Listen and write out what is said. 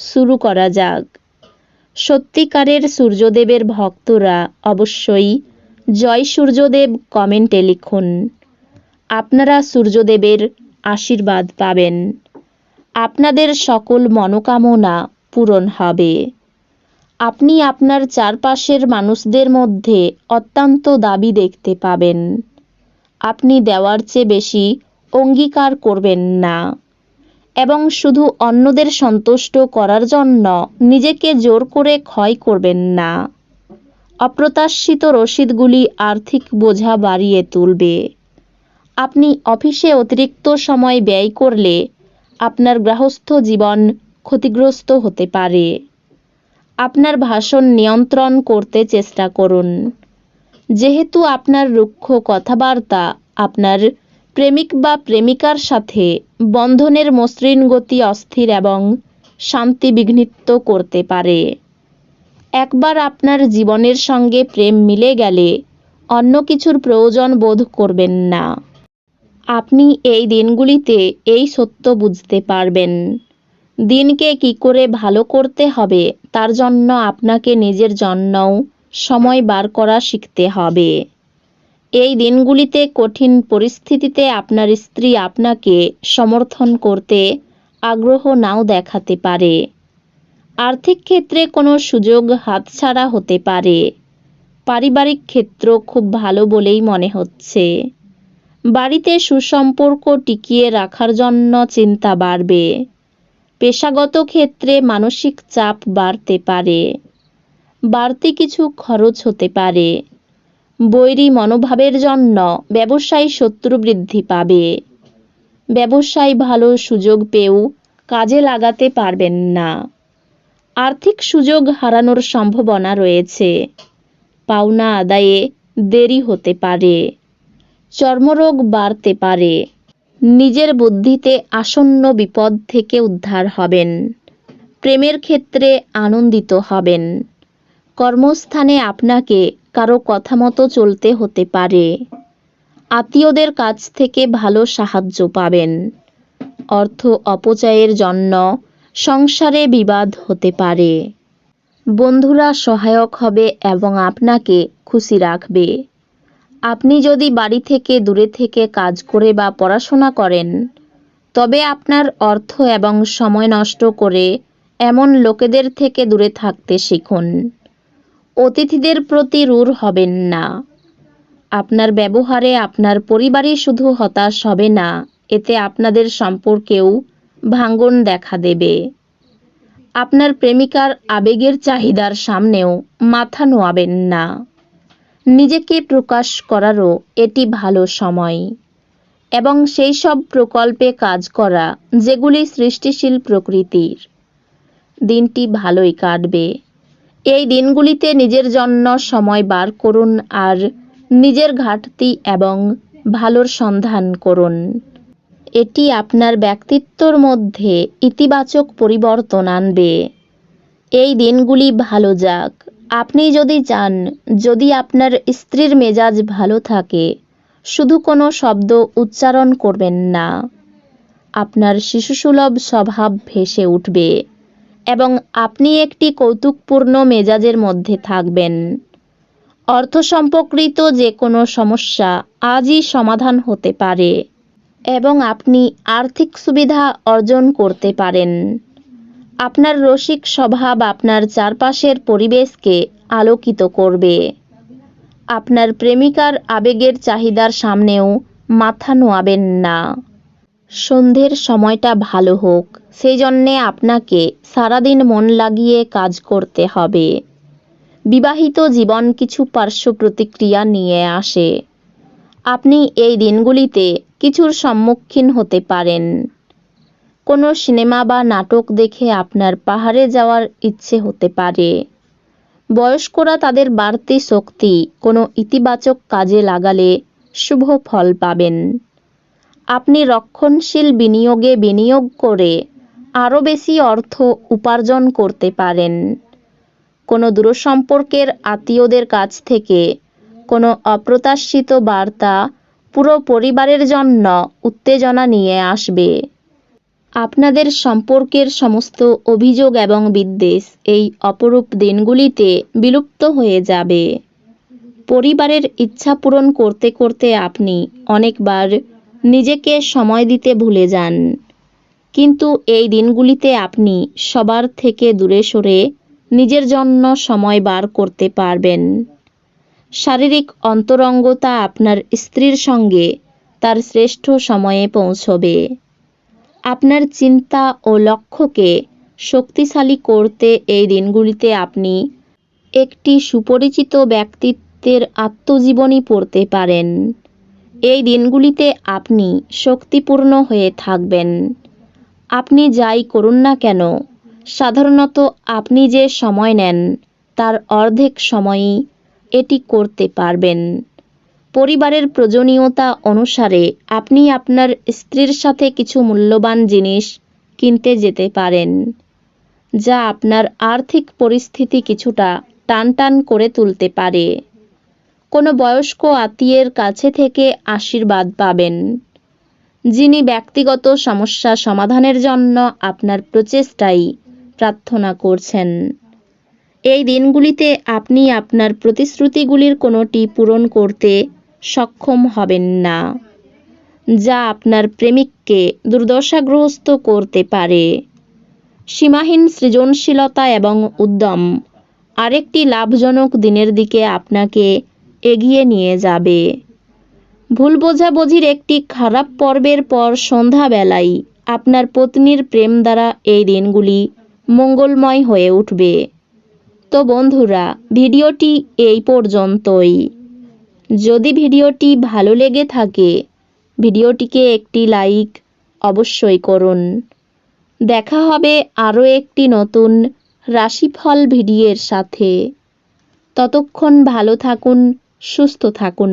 শুরু করা যাক। সত্যিকারের সূর্যদেবের ভক্তরা অবশ্যই জয় সূর্যদেব কমেন্টে লিখুন। আপনারা সূর্যদেবের আশীর্বাদ পাবেন। আপনাদের সকল মনোকামনা পূরণ হবে। আপনি আপনার চারপাশের মানুষদের মধ্যে অত্যন্ত দাবি দেখতে পাবেন। আপনি দেওয়ার চেয়ে বেশি অঙ্গীকার করবেন না। এবং শুধু অন্যদের সন্তুষ্ট করার জন্য নিজেকে জোর করে ক্ষয় করবেন না। অপ্রত্যাশিত রসিদগুলি আর্থিক বোঝা বাড়িয়ে তুলবে। আপনি অফিসে অতিরিক্ত সময় ব্যয় করলে আপনার গৃহস্থ জীবন ক্ষতিগ্রস্ত হতে পারে। আপনার ভাষণ নিয়ন্ত্রণ করতে চেষ্টা করুন। যেহেতু আপনার রুক্ষ কথাবার্তা আপনার প্রেমিক বা প্রেমিকার সাথে বন্ধনের মসৃণ গতি অস্থির এবং শান্তি বিঘ্নিত করতে পারে। একবার আপনার জীবনের সঙ্গে প্রেম মিলে গেলে অন্য কিছুর প্রয়োজন বোধ করবেন না। আপনি এই দিনগুলিতে এই সত্য বুঝতে পারবেন। দিনকে কি করে ভালো করতে হবে তার জন্য আপনাকে নিজের জন্যও সময় বার করা শিখতে হবে। এই দিনগুলিতে কঠিন পরিস্থিতিতে আপনার স্ত্রী আপনাকে সমর্থন করতে আগ্রহ নাও দেখাতে পারে। আর্থিক ক্ষেত্রে কোনো সুযোগ হাতছাড়া হতে পারে। পারিবারিক ক্ষেত্র খুব ভালো বলেই মনে হচ্ছে। বাড়িতে সুসম্পর্ক টিকিয়ে রাখার জন্য চিন্তা বাড়বে। পেশাগত ক্ষেত্রে মানসিক চাপ বাড়তে পারে। বাড়তি কিছু খরচ হতে পারে। বৈরী মনোভাবের জন্য ব্যবসায়ী শত্রু বৃদ্ধি পাবে। ব্যবসায় ভালো সুযোগ পেয়েও কাজে লাগাতে পারবেন না। আর্থিক সুযোগ হারানোর সম্ভাবনা রয়েছে। পাওনা আদায়ে দেরি হতে পারে। চর্মরোগ বাড়তে পারে। নিজের বুদ্ধিতে আসন্ন বিপদ থেকে উদ্ধার হবেন। প্রেমের ক্ষেত্রে আনন্দিত হবেন। কর্মস্থানে আপনাকে কারও কথা মতো চলতে হতে পারে। আত্মীয়দের কাছ থেকে ভালো সাহায্য পাবেন। অর্থ অপচয়ের জন্য সংসারে বিবাদ হতে পারে। বন্ধুরা সহায়ক হবে এবং আপনাকে খুশি রাখবে। আপনি যদি বাড়ি থেকে দূরে থেকে কাজ করে বা পড়াশোনা করেন, তবে আপনার অর্থ এবং সময় নষ্ট করে এমন লোকেদের থেকে দূরে থাকতে শিখুন। অতিথিদের প্রতি রূঢ় হবেন না। আপনার ব্যবহারে আপনার পরিবারই শুধু হতাশ হবে না, এতে আপনাদের সম্পর্কেও ভাঙ্গন দেখা দেবে। আপনার প্রেমিকার আবেগের চাহিদার সামনেও মাথা নোয়াবেন না। নিজেকে প্রকাশ করারও এটি ভালো সময়। এবং সেই সব প্রকল্পে কাজ করা, যেগুলি সৃষ্টিশীল প্রকৃতির, দিনটি ভালোই কাটবে। এই দিনগুলিতে নিজের জন্য সময় বার করুন আর নিজের ঘাটতি এবং ভালোর সন্ধান করুন। এটি আপনার ব্যক্তিত্বর মধ্যে ইতিবাচক পরিবর্তন আনবে। এই দিনগুলি ভালো যাক। আপনি যদি চান, যদি আপনার স্ত্রীর মেজাজ ভালো থাকে, শুধু কোনো শব্দ উচ্চারণ করবেন না। আপনার শিশুসুলভ স্বভাব ভেসে উঠবে। এবং আপনি একটি কৌতুকপূর্ণ মেজাজের মধ্যে থাকবেন। অর্থ সম্পর্কিত যে কোনো সমস্যা আজই সমাধান হতে পারে এবং আপনি আর্থিক সুবিধা অর্জন করতে পারেন। আপনার রসিক স্বভাব আপনার চারপাশের পরিবেশকে আলোকিত করবে। আপনার প্রেমিকার আবেগের চাহিদার সামনেও মাথা নোয়াবেন না। সন্ধ্যের সময়টা ভালো হোক। সেই জন্যে আপনাকে সারাদিন মন লাগিয়ে কাজ করতে হবে। বিবাহিত জীবন কিছু পার্শ্ব প্রতিক্রিয়া নিয়ে আসে। আপনি এই দিনগুলিতে কিছুর সম্মুখীন হতে পারেন। কোনো সিনেমা বা নাটক দেখে আপনার পাহাড়ে যাওয়ার ইচ্ছে হতে পারে। বয়স্করা তাদের বাড়তি শক্তি কোনো ইতিবাচক কাজে লাগালে শুভ ফল পাবেন। আপনি রক্ষণশীল বিনিয়োগে বিনিয়োগ করে আরও বেশি অর্থ উপার্জন করতে পারেন। কোনো দূরসম্পর্কের আত্মীয়দের কাছ থেকে কোনো অপ্রত্যাশিত বার্তা পুরো পরিবারের জন্য উত্তেজনা নিয়ে আসবে। আপনাদের সম্পর্কের সমস্ত অভিযোগ এবং বিদ্বেষ এই অপরূপ দিনগুলিতে বিলুপ্ত হয়ে যাবে। পরিবারের ইচ্ছা পূরণ করতে করতে আপনি অনেকবার নিজেকে সময় দিতে ভুলে যান। কিন্তু এই দিনগুলিতে আপনি সবার থেকে দূরে সরে নিজের জন্য সময় বার করতে পারবেন। শারীরিক অন্তরঙ্গতা আপনার স্ত্রীর সঙ্গে তার শ্রেষ্ঠ সময়ে পৌঁছবে। আপনার চিন্তা ও লক্ষ্যকে শক্তিশালী করতে এই দিনগুলিতে আপনি একটি সুপরিচিত ব্যক্তিত্বের আত্মজীবনী পড়তে পারেন। এই দিনগুলিতে আপনি শক্তিপূর্ণ হয়ে থাকবেন। আপনি যাই করুন না কেন, সাধারণত আপনি যে সময় নেন, তার অর্ধেক সময়ই এটি করতে পারবেন। পরিবারের প্রয়োজনীয়তা অনুসারে আপনি আপনার স্ত্রীর সাথে কিছু মূল্যবান জিনিস কিনতে যেতে পারেন, যা আপনার আর্থিক পরিস্থিতি কিছুটা টানটান করে তুলতে পারে। কোনো বয়স্ক আত্মীয়ের কাছে থেকে আশীর্বাদ পাবেন। যিনি ব্যক্তিগত সমস্যা সমাধানের জন্য আপনার প্রচেষ্টাই প্রার্থনা করছেন। এই দিনগুলিতে আপনি আপনার প্রতিশ্রুতিগুলির কোনোটি পূরণ করতে সক্ষম হবেন না, যা আপনার প্রেমিককে দুর্দশাগ্রস্ত করতে পারে। সীমাহীন সৃজনশীলতা এবং উদ্যম আরেকটি লাভজনক দিনের দিকে আপনাকে এগিয়ে নিয়ে যাবে। ভুল বোঝাবুঝির একটি খারাপ পর্বের পর সন্ধ্যাবেলায় আপনার পত্নীর প্রেম দ্বারা এই দিনগুলি মঙ্গলময় হয়ে উঠবে। তো বন্ধুরা, ভিডিওটি এই পর্যন্তই। যদি ভিডিওটি ভালো লেগে থাকে, ভিডিওটিকে একটি লাইক অবশ্যই করুন। দেখা হবে আরও একটি নতুন রাশিফল ভিডিওর সাথে। ততক্ষণ ভালো থাকুন, সুস্থ থাকুন।